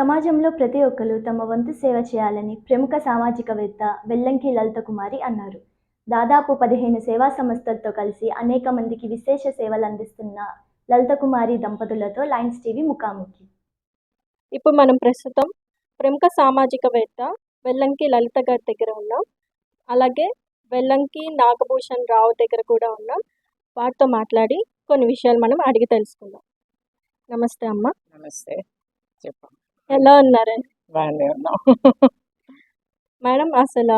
సమాజంలో ప్రతి ఒక్కరూ తమ వంతు సేవ చేయాలని ప్రముఖ సామాజికవేత్త వెల్లంకి లలితకుమారి అన్నారు. దాదాపు పదిహేను సేవా సంస్థలతో కలిసి అనేక మందికి విశేష సేవలు అందిస్తున్న లలితకుమారి దంపతులతో లయన్స్ టీవీ ముఖాముఖి. ఇప్పుడు మనం ప్రస్తుతం ప్రముఖ సామాజికవేత్త వెల్లంకి లలిత గారి దగ్గర ఉన్నాం. అలాగే వెల్లంకి నాగభూషణ్ రావు దగ్గర కూడా ఉన్నాం. వారితో మాట్లాడి కొన్ని విషయాలు మనం అడిగి తెలుసుకుందాం. నమస్తే అమ్మ. నమస్తే. చెప్పు ఎలా ఉన్నారు బాగానే ఉన్నాం. మేడం అసలు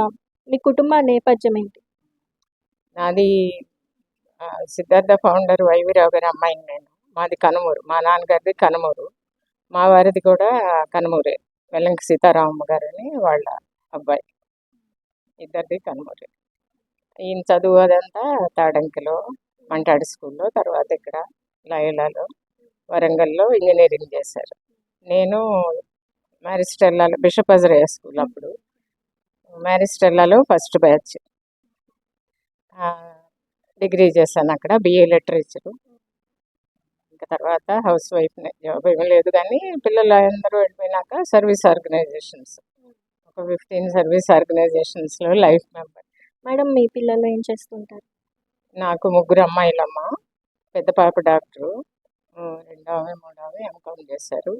మీ కుటుంబ నేపథ్యం ఏంటి? నాది ఆ, సిద్ధార్థ ఫౌండర్ వైవిరావు గారి అమ్మాయిని నేను. మాది కనుమూరు. మా నాన్నగారిది కనుమూరు. మా వారిది కూడా కనుమూరే. వెల్లంకి సీతారామమ్మ గారు అని వాళ్ళ అబ్బాయి. ఇద్దరిది కనుమూరే. ఈయన చదువు అదంతా తాడంకిలో మంటాడు స్కూల్లో తర్వాత ఇక్కడ లయలాలో వరంగల్లో ఇంజనీరింగ్ చేశారు. నేను మ్యారిస్టెల్లాలో బిషప్ అజరయ్య స్కూల్ అప్పుడు. మ్యారిస్టెల్లాలో ఫస్ట్ బ్యాచ్. డిగ్రీ చేశాను అక్కడ బిఏ లిటరేచర్. ఇంకా తర్వాత హౌస్ వైఫ్ జాబ్ ఏమీ లేదు కానీ పిల్లలు అందరూ వెళ్ళిపోయినాక సర్వీస్ ఆర్గనైజేషన్స్. ఒక ఫిఫ్టీన్ సర్వీస్ ఆర్గనైజేషన్స్లో లైఫ్ మెంబర్. మేడం మీ పిల్లలు ఏం చేస్తుంటారు? నాకు ముగ్గురు అమ్మాయిలమ్మ పెద్ద పాప డాక్టరు ఆ, రెండో ఆమె మూడో ఆమె ఎంకామ్ చేశారు.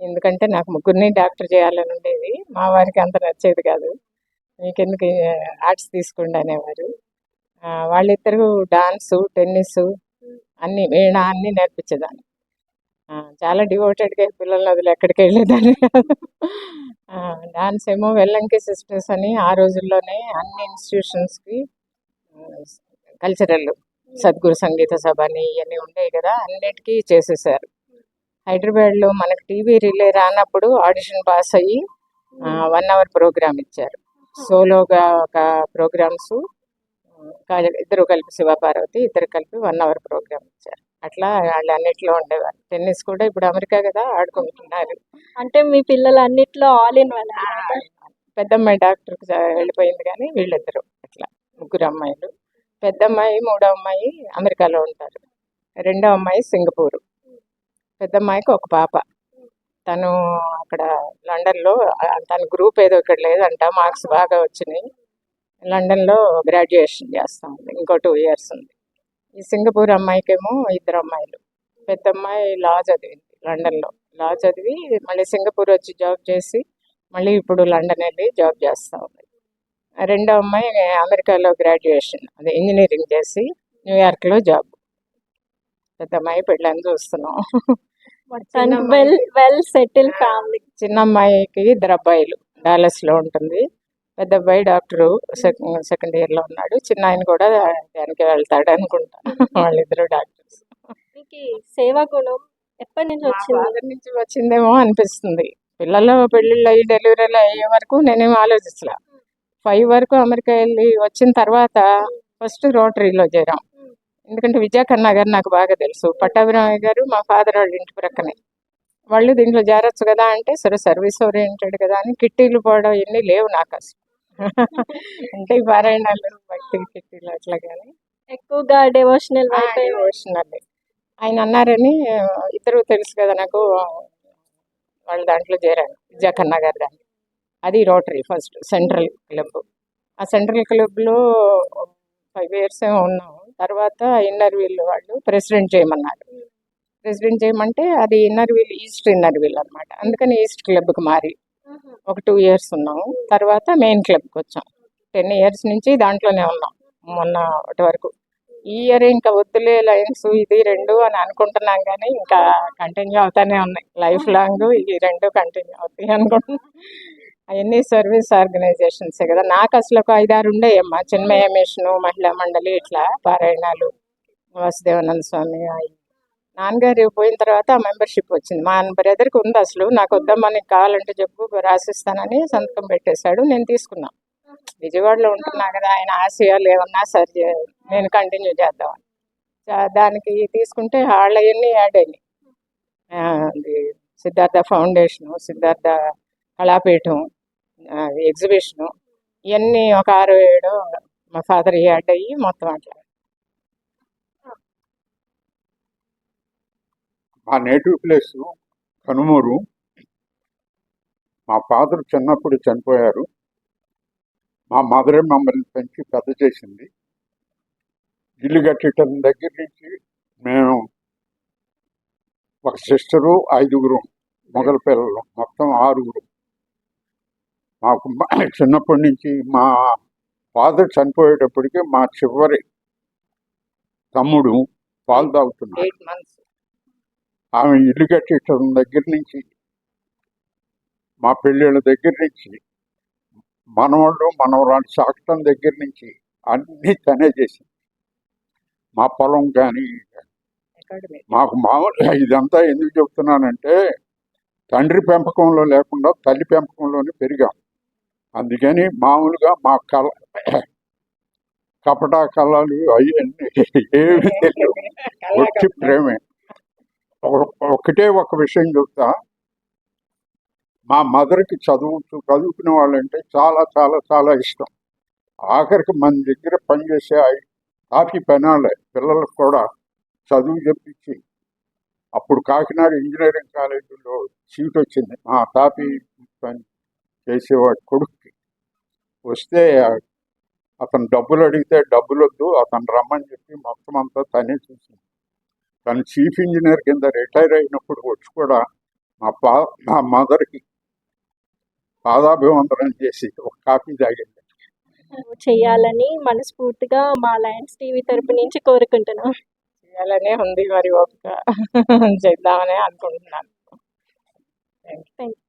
ఎందుకంటే నాకు ముగ్గురిని డాక్టర్ చేయాలని ఉండేది. మా వారికి అంత నచ్చేది కాదు. మీకెందుకు ఆర్ట్స్ తీసుకోండి అనేవారు. వాళ్ళిద్దరూ డాన్సు టెన్నిస్ అన్ని వీణ అన్ని నేర్పించేదాన్ని. చాలా డివోటెడ్గా పిల్లల్ని వదిలి ఎక్కడికి వెళ్ళేదాన్ని కాదు. డాన్స్ ఏమో వెల్లంకి సిస్టర్స్ అని ఆ రోజుల్లోనే అన్ని ఇన్స్టిట్యూషన్స్కి కల్చరల్ సద్గురు సంగీత సభ అని ఇవన్నీ ఉండేవి కదా అన్నిటికీ చేసేసారు. హైదరాబాద్లో మనకు టీవీ రిలే రానప్పుడు ఆడిషన్ పాస్ అయ్యి వన్ అవర్ ప్రోగ్రామ్ ఇచ్చారు. సోలోగా ఒక ప్రోగ్రామ్స్ ఇద్దరు కలిపి శివపార్వతి ఇద్దరు కలిపి వన్ అవర్ ప్రోగ్రామ్ ఇచ్చారు. అట్లా వాళ్ళు అన్నిట్లో ఉండేవారు. టెన్నిస్ కూడా ఇప్పుడు అమెరికా కదా ఆడుకుంటున్నారు. అంటే మీ పిల్లలు అన్నిట్లో ఆల్ ఇన్ వన్ పెద్దమ్మాయి డాక్టర్కి వెళ్ళిపోయింది కానీ వీళ్ళిద్దరు అట్లా ముగ్గురు అమ్మాయిలు. పెద్ద అమ్మాయి మూడో అమ్మాయి అమెరికాలో ఉంటారు. రెండో అమ్మాయి సింగపూర్. పెద్దమ్మాయికి ఒక పాప. తను అక్కడ లండన్లో తన గ్రూప్ ఏదో ఇక్కడ లేదంట మార్క్స్ బాగా వచ్చినాయి. లండన్లో గ్రాడ్యుయేషన్ చేస్తా ఉంది ఇంకో టూ ఇయర్స్ ఉంది. ఈ సింగపూర్ అమ్మాయికేమో ఇద్దరు అమ్మాయిలు. పెద్ద అమ్మాయి లా చదివింది లండన్లో. లా చదివి మళ్ళీ సింగపూర్ వచ్చి జాబ్ చేసి మళ్ళీ ఇప్పుడు లండన్ వెళ్ళి జాబ్ చేస్తూ ఉంది. రెండో అమ్మాయి అమెరికాలో గ్రాడ్యుయేషన్ అదే ఇంజనీరింగ్ చేసి న్యూయార్క్లో జాబ్. పెద్ద అమ్మాయి పెళ్ళని చూస్తున్నాం. Well well settle family. చిన్న అమ్మాయికి ఇద్దరు అబ్బాయిలు డాలస్లో ఉంటుంది. పెద్ద అబ్బాయి డాక్టరు సెకండ్ సెకండ్ ఇయర్లో ఉన్నాడు. చిన్న ఆయన కూడా దానికి వెళ్తాడు అనుకుంటా. వాళ్ళిద్దరు డాక్టర్స్. సేవా గుణం ఎప్పటి నుంచి వచ్చింది? నుంచి వచ్చిందేమో అనిపిస్తుంది. పిల్లలు పెళ్ళిళ్ళు అయ్యి డెలివరీలు అయ్యే వరకు నేనేం ఆలోచించలే. ఫైవ్ వరకు అమెరికా వెళ్ళి వచ్చిన తర్వాత ఫస్ట్ రోటరీలో చేరాం. ఎందుకంటే విజయకన్నా గారు నాకు బాగా తెలుసు. పట్టాభిరామయ్య గారు మా ఫాదర్ వాళ్ళ ఇంటి ప్రక్కనే. వాళ్ళు దీంట్లో చేరొచ్చు కదా అంటే సరే సర్వీస్ ఓరియంటెడ్ కదా అని కిట్టీలు పోవడం ఇవన్నీ లేవు నాకు అసలు. అంటే పారాయణాలు భక్తి కిట్టీలు అట్లా కానీ ఎక్కువగా డివోషనల్ డివోషనల్ ఆయన అన్నారని ఇద్దరు తెలుసు కదా నాకు వాళ్ళ దాంట్లో చేరాను విజయకన్నా గారి దాంట్లో. అది రోటరీ ఫస్ట్ సెంట్రల్ క్లబ్. ఆ సెంట్రల్ క్లబ్లో ఫైవ్ ఇయర్స్ ఏమో ఉన్నాం తర్వాత ఇన్నర్ వీల్ వాళ్ళు ప్రెసిడెంట్ చేయమన్నారు. ప్రెసిడెంట్ చేయమంటే అది inner wheel east inner wheel అనమాట అందుకని ఈస్ట్ క్లబ్కి మారి ఒక టూ ఇయర్స్ ఉన్నాము. తర్వాత మెయిన్ క్లబ్కి వచ్చాం. టెన్ ఇయర్స్ నుంచి దాంట్లోనే ఉన్నాం. మొన్న ఒకటి వరకు. ఈ ఇయర్ ఇంకా వద్దులే లైన్స్ ఇది రెండు అని అనుకుంటున్నాం కానీ ఇంకా కంటిన్యూ అవుతానే ఉన్నాయి. లైఫ్ లాంగ్ ఈ రెండు కంటిన్యూ అవుతాయి అనుకుంటున్నాం. అవన్నీ సర్వీస్ ఆర్గనైజేషన్స్ కదా. నాకు అసలు ఒక ఐదారు ఉండేయమ్మా చిన్మయ మిషను మహిళా మండలి ఇట్లా పారాయణాలు వాసుదేవానంద స్వామి అవి. నాన్నగారు పోయిన తర్వాత ఆ మెంబర్షిప్ వచ్చింది. మా బ్రదర్కి ఉంది అసలు. నాకు వద్దమ్మా నీకు కావాలంటే చెప్పు రాసిస్తానని సంతకం పెట్టేశాడు. నేను తీసుకున్నా. విజయవాడలో ఉంటున్నా కదా ఆయన ఆశయాలు ఏమన్నా సరి నేను కంటిన్యూ చేద్దామని దానికి తీసుకుంటే వాళ్ళు అవన్నీ యాడ్ అయినాయి. అది సిద్ధార్థ ఫౌండేషను సిద్ధార్థ కళాపీఠం ఎగ్జిబిషను ఇవన్నీ ఒక ఆరు ఏడు మా ఫాదర్ యాడ్ అయ్యి మొత్తం అట్లా. మా నేటివ్ ప్లేస్ కనుమూరు. మా ఫాదర్ చిన్నప్పుడు చనిపోయారు. మా మదరే మమ్మల్ని పెంచి పెద్ద చేసింది. ఇల్లు కట్టడం దగ్గర నుంచి మేము ఒక సిస్టరు ఐదుగురు మొగల పిల్లలు. మొత్తం ఆరుగురు. మాకు మ- చిన్నప్పటి నుంచి మా ఫాదర్ చనిపోయేటప్పటికి మా చివరి తమ్ముడు పాలు తాగుతున్నాడు. ఆమె ఇల్లు కట్టడం దగ్గర నుంచి మా పెళ్ళిళ్ళ దగ్గర నుంచి మనవాళ్ళు మనవరాలు సాకటం దగ్గర నుంచి అన్నీ తనే చేసింది. మా పొలం కానీ మాకు మామూలుగా ఇదంతా ఎందుకు చెప్తున్నానంటే తండ్రి పెంపకంలో లేకుండా తల్లి పెంపకంలోనే పెరిగాం. అందుకని మామూలుగా మా కళ కపటా కళలు అవన్నీ ఏమి తెలియవు. వచ్చి ప్రేమే. ఒక- ఒకటే ఒక విషయం చెప్తా. మా మదర్కి చదువు చదువుకునే వాళ్ళంటే చాలా చాలా చాలా ఇష్టం. ఆఖరికి మన దగ్గర పనిచేసే కాఫీ పెనాలే పిల్లలకు కూడా చదువు చెప్పించి. అప్పుడు కాకినాడ ఇంజనీరింగ్ కాలేజీలో సీట్ వచ్చింది. మా తాపి పని చేసేవాడి కొడుక్కి. వస్తే అతను డబ్బులు అడిగితే డబ్బులు వద్దు అతను రమ్మని చెప్పి మొత్తం అంతా తనే చూసింది. తను చీఫ్ ఇంజనీర్ కింద రిటైర్ అయినప్పుడు వచ్చి కూడా మా పా మా మదర్కి పాదాభివందనం చేసి ఒక కాఫీ తాగింది. చేయాలని మనస్ఫూర్తిగా మా లయన్స్ టీవీ తరపు నుంచి కోరుకుంటున్నాం. చేయాలనే ఉంది మరి ఓపిక. చేద్దామని అనుకుంటున్నాను. థ్యాంక్